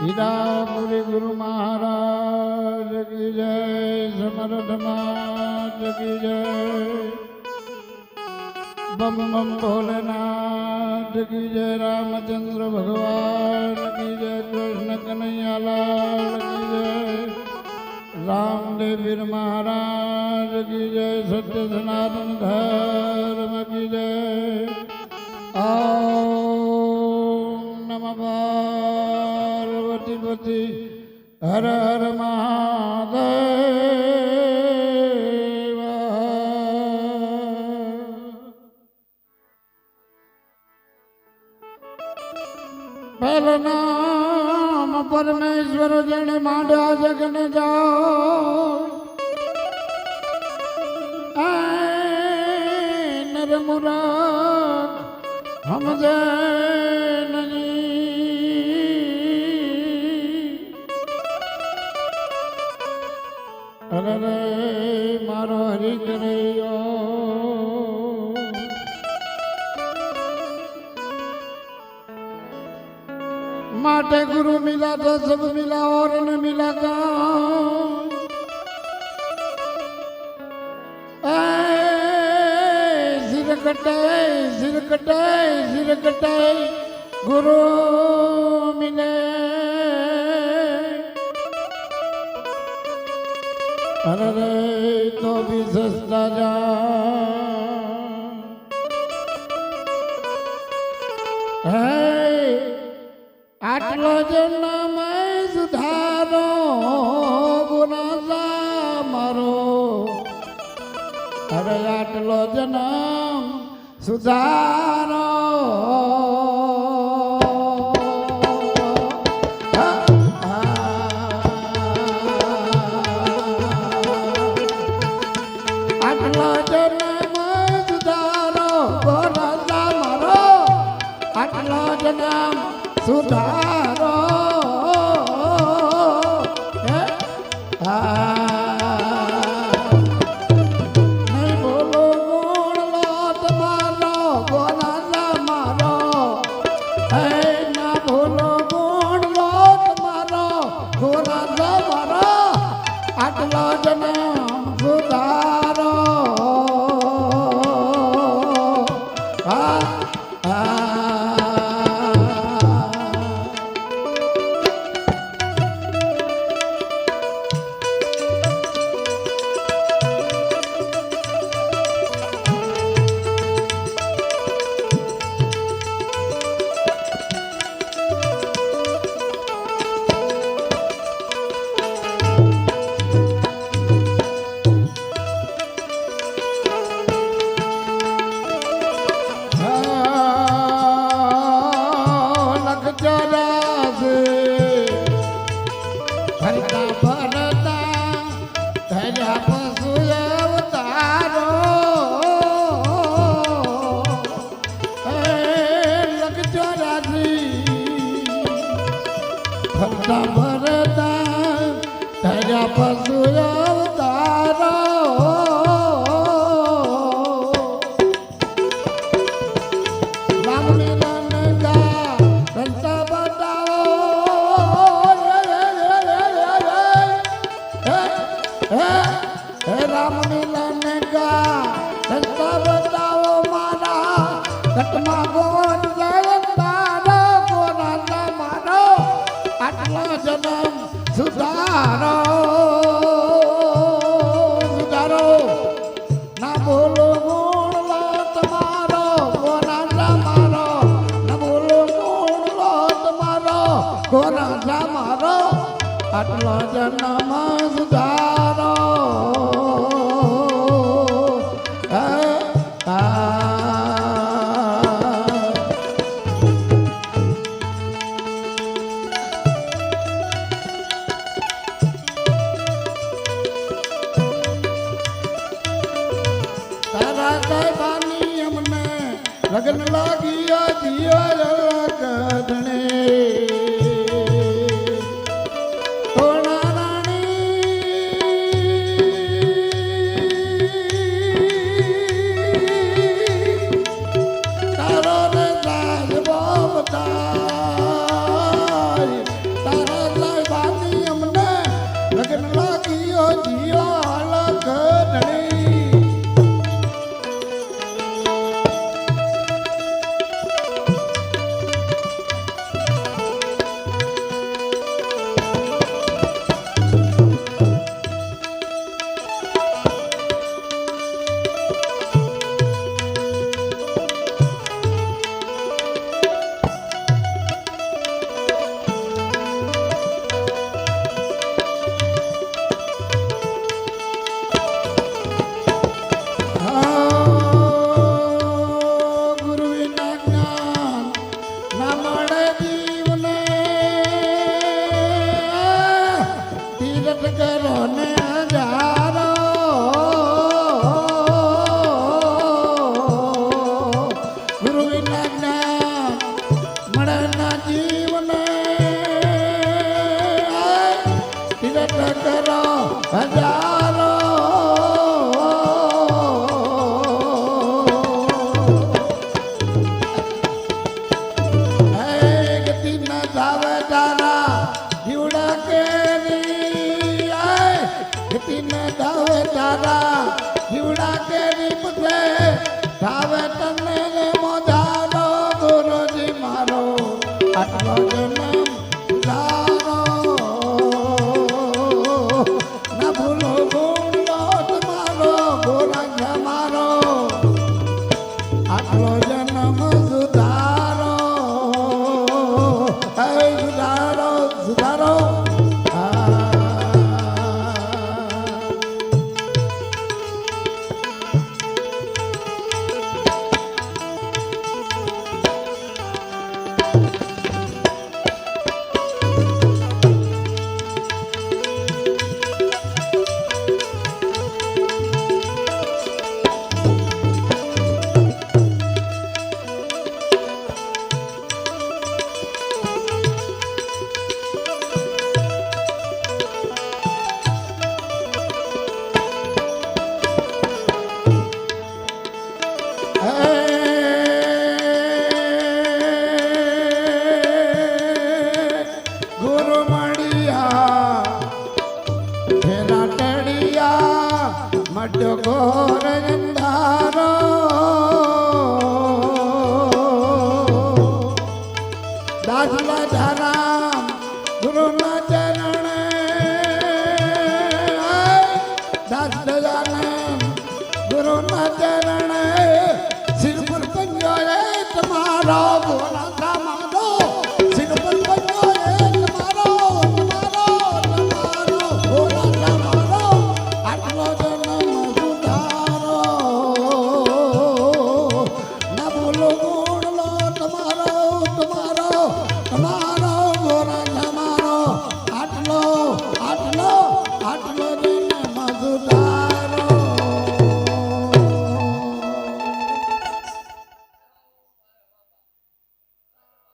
હીરાપુરી ગુરુ મહારાજ કી જય, સમર્થ માત કી જય. બમ બમ ભોલેનાથ કી જય, રામચંદ્ર ભગવાન કી જય, કૃષ્ણ કનૈયાલાલ કી જય. રામદેવીર મહારાજ કી જય, સત્ય સનાતન ધર્મ જય. ઓમ પાર્વતી હર હર મહાદેવ. નામ પરમેશ્વર જેને માંડ્યા જગને જાઓ નર મુરા હમ જય અરે રે મારો હરિદ્રયો માટે ગુરુ મિલા તો સબ મિલા ઓર ન મિલા કા. સિર કટાય સિર કટાય સિર કટાય ગુરુ મિલે. અરે રે તો બી સસ્તા જા હે, આટલો જ નામ સુધારો ગુનાસા મારો. અરે, આટલો જ સુધારો. આટલો જન્મ સુધારો ગુનાસા મારો. આટલો જન્મ સુધારો ભરતા ધર્યા પશુ સુધારો સુધારો. ના બોલો ગુણ લો તમારો ગોરા મારો. ના બોલો ગુણ લો તમારો મારો. આટલો જન્મ સુધારો. લગ્ન લાગ્યા ધાવે તને રે મોજારો ગુરુજી મારો. આટલો 罗